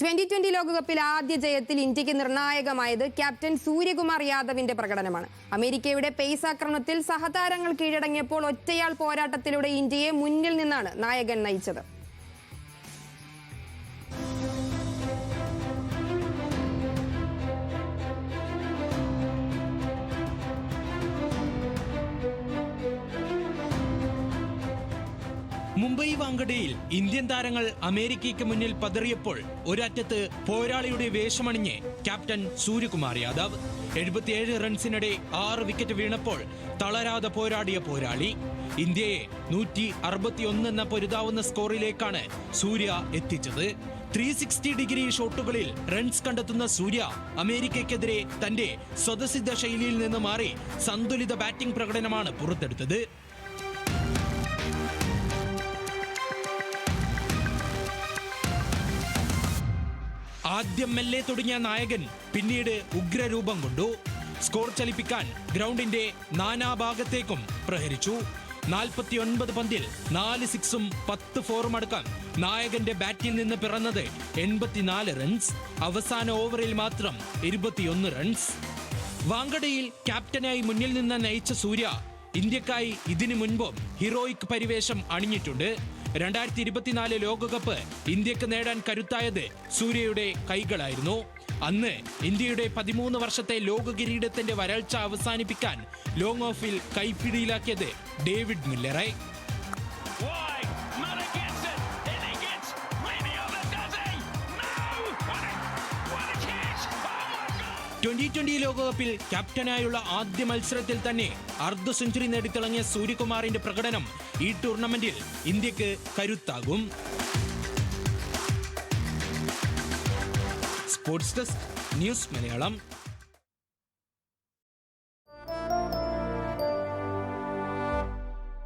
Twenty twenty ലോകകപ്പിൽ ആദ്യ ജയത്തിൽ ഇന്ത്യയ്ക്ക് നിർണായകമായത് ക്യാപ്റ്റൻ സൂര്യകുമാർ യാദവിന്റെ പ്രകടനമാണ്. അമേരിക്കയുടെ പേസ് ആക്രമണത്തിൽ സഹതാരങ്ങൾ കീഴടങ്ങിയപ്പോൾ ഒറ്റയാൾ പോരാട്ടത്തിലൂടെ ഇന്ത്യയെ മുന്നിൽ നിന്നാണ് നായകൻ നയിച്ചത്. മുംബൈ വാങ്കഡയിൽ ഇന്ത്യൻ താരങ്ങൾ അമേരിക്കയ്ക്ക് മുന്നിൽ പതറിയപ്പോൾ ഒരറ്റത്ത് പോരാളിയുടെ വേഷമണിഞ്ഞ് ക്യാപ്റ്റൻ സൂര്യകുമാർ യാദവ്. എഴുപത്തിയേഴ് റൺസിനിടെ ആറ് വിക്കറ്റ് വീണപ്പോൾ തളരാതെ പോരാടിയ പോരാളി. ഇന്ത്യയെ നൂറ്റി അറുപത്തിയൊന്ന് എന്ന പൊരുതാവുന്ന സ്കോറിലേക്കാണ് സൂര്യ എത്തിച്ചത്. ത്രീ സിക്സ്റ്റി ഡിഗ്രി ഷോട്ടുകളിൽ റൺസ് കണ്ടെത്തുന്ന സൂര്യ അമേരിക്കയ്ക്കെതിരെ തന്റെ സ്വതസിദ്ധ ശൈലിയിൽ നിന്ന് മാറി സന്തുലിത ബാറ്റിംഗ് പ്രകടനമാണ് പുറത്തെടുത്തത്. ആദ്യം മെല്ലെ തുടങ്ങിയ നായകൻ പിന്നീട് ഉഗ്രരൂപം കൊണ്ടു. സ്കോർ ചലിപ്പിക്കാൻ ഗ്രൗണ്ടിന്റെ നാനാഭാഗത്തേക്കും പ്രഹരിച്ചു. നാൽപ്പത്തിയൊൻപത് പന്തിൽ നാല് സിക്സും പത്ത് ഫോറും അടക്കം നായകന്റെ ബാറ്റിൽ നിന്ന് പിറന്നത് എൺപത്തിനാല് റൺസ് അവസാന ഓവറിൽ മാത്രം ഇരുപത്തിയൊന്ന് റൺസ് വാങ്കഡയിൽ ക്യാപ്റ്റനായി മുന്നിൽ നിന്ന് നയിച്ച സൂര്യ ഇന്ത്യക്കായി ഇതിനു മുൻപും ഹീറോയിക് പരിവേഷം അണിഞ്ഞിട്ടുണ്ട്. രണ്ടായിരത്തി ഇരുപത്തിനാല് ലോകകപ്പ് ഇന്ത്യയ്ക്ക് നേടാൻ കരുത്തായത് സൂര്യയുടെ കൈകളായിരുന്നു. അന്ന് ഇന്ത്യയുടെ പതിമൂന്ന് വർഷത്തെ ലോക കിരീടത്തിന്റെ വരൾച്ച അവസാനിപ്പിക്കാൻ ലോങ് ഓഫിൽ കൈപ്പിടിയിലാക്കിയത് ഡേവിഡ് മില്ലറെ. ട്വന്റി ട്വന്റി ലോകകപ്പിൽ ക്യാപ്റ്റനായുള്ള ആദ്യ മത്സരത്തിൽ തന്നെ അർദ്ധ സെഞ്ചുറി നേടിത്തിളങ്ങിയ സൂര്യകുമാറിന്റെ പ്രകടനം ഈ ടൂർണമെന്റിൽ ഇന്ത്യയ്ക്ക് കരുത്താകും. Sports desk news Malayalam.